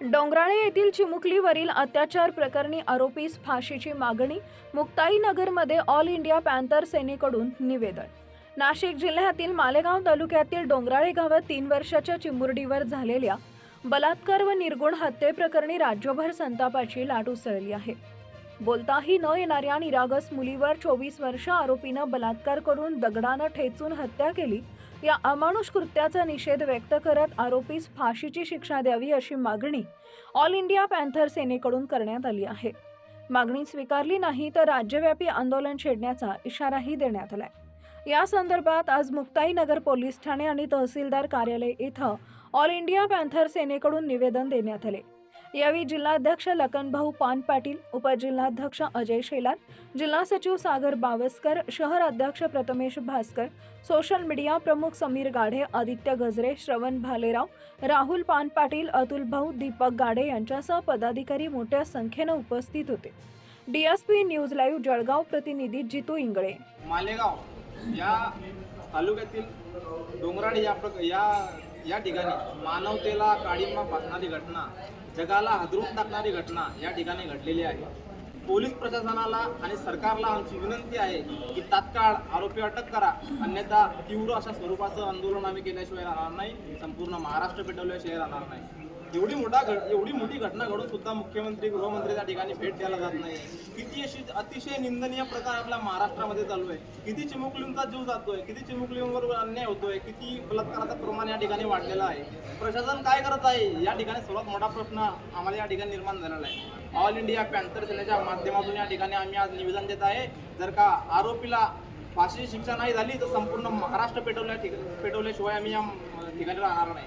डोंगराळे येथील चिमुकलीवरील अत्याचार प्रकरणी आरोपीस फाशीची मागणी मुक्ताईनगरमध्ये ऑल इंडिया पॅन्थर सेनेकडून निवेदन. नाशिक जिल्ह्यातील मालेगाव तालुक्यातील डोंगराळे गावात तीन वर्षाच्या चिमुरडीवर झालेल्या बलात्कार व निर्गुण हत्येप्रकरणी राज्यभर संतापाची लाट उसळली आहे. बोलताही न येणाऱ्या निरागस मुलीवर चोवीस वर्ष आरोपीनं बलात्कार करून दगडानं ठेचून हत्या केली या अमानुष कृत्याचा निषेध व्यक्त करत आरोपीस फाशीची शिक्षा द्यावी अशी मागणी ऑल इंडिया पॅन्थर सेनेकडून करण्यात आली आहे. मागणी स्वीकारली नाही तर राज्यव्यापी आंदोलन छेडण्याचा इशाराही देण्यात आलाय. या संदर्भात आज मुक्ताईनगर पोलीस ठाणे आणि तहसीलदार कार्यालय इथं ऑल इंडिया पॅन्थर सेनेकडून निवेदन देण्यात आले. यावेळी जिल्हाध्यक्ष लखनभाऊ पान पाटील उपजिल्हाध्यक्ष अजय शेलार जिल्हा सचिव सागर बावस्कर शहर अध्यक्ष प्रथमेश भास्कर सोशल मीडिया प्रमुख समीर गाढे आदित्य गजरे श्रवण भालेराव राहुल पान पाटील अतुल भाऊ दीपक गाढे यांच्यासह पदाधिकारी मोठ्या संख्येनं उपस्थित होते. डीएसपी न्यूज लाईव्ह जळगाव प्रतिनिधी जितू इंगळे. मालेगाव या तालुक्यातील डोंगराळी या प्रक या या ठिकाणी मानवतेला काळिंबा फासणारी घटना जगाला हादरून टाकणारी घटना या ठिकाणी घडलेली आहे. पोलीस प्रशासनाला आणि सरकारला आमची विनंती आहे की तात्काळ आरोपी अटक करा. अन्यथा तीव्र अशा स्वरूपाचं आंदोलन आम्ही केल्याशिवाय राहणार नाही. संपूर्ण महाराष्ट्र पेटवल्याशिवाय राहणार नाही. एवढी मोठा घट एवढी मोठी घटना घडून सुद्धा मुख्यमंत्री गृहमंत्री त्या ठिकाणी भेट द्यायला जात नाही. किती अशी अतिशय निंदनीय प्रकार आपल्या महाराष्ट्रामध्ये चालू आहे. किती चिमुकलींचा जीव जातोय किती चिमुकलींवर अन्याय होतोय किती बलात्काराचं प्रमाण या ठिकाणी वाढलेलं आहे. प्रशासन काय करत आहे? या ठिकाणी सर्वात मोठा प्रश्न आम्हाला या ठिकाणी निर्माण झालेला आहे. ऑल इंडिया पॅन्थर सेनेच्या माध्यमातून या ठिकाणी आम्ही आज निवेदन देत आहे. जर का आरोपीला फाशीची शिक्षा नाही झाली तर संपूर्ण महाराष्ट्र पेटवल्या ठिक- पेटवल्याशिवाय आम्ही या ठिकाणी राहणार नाही.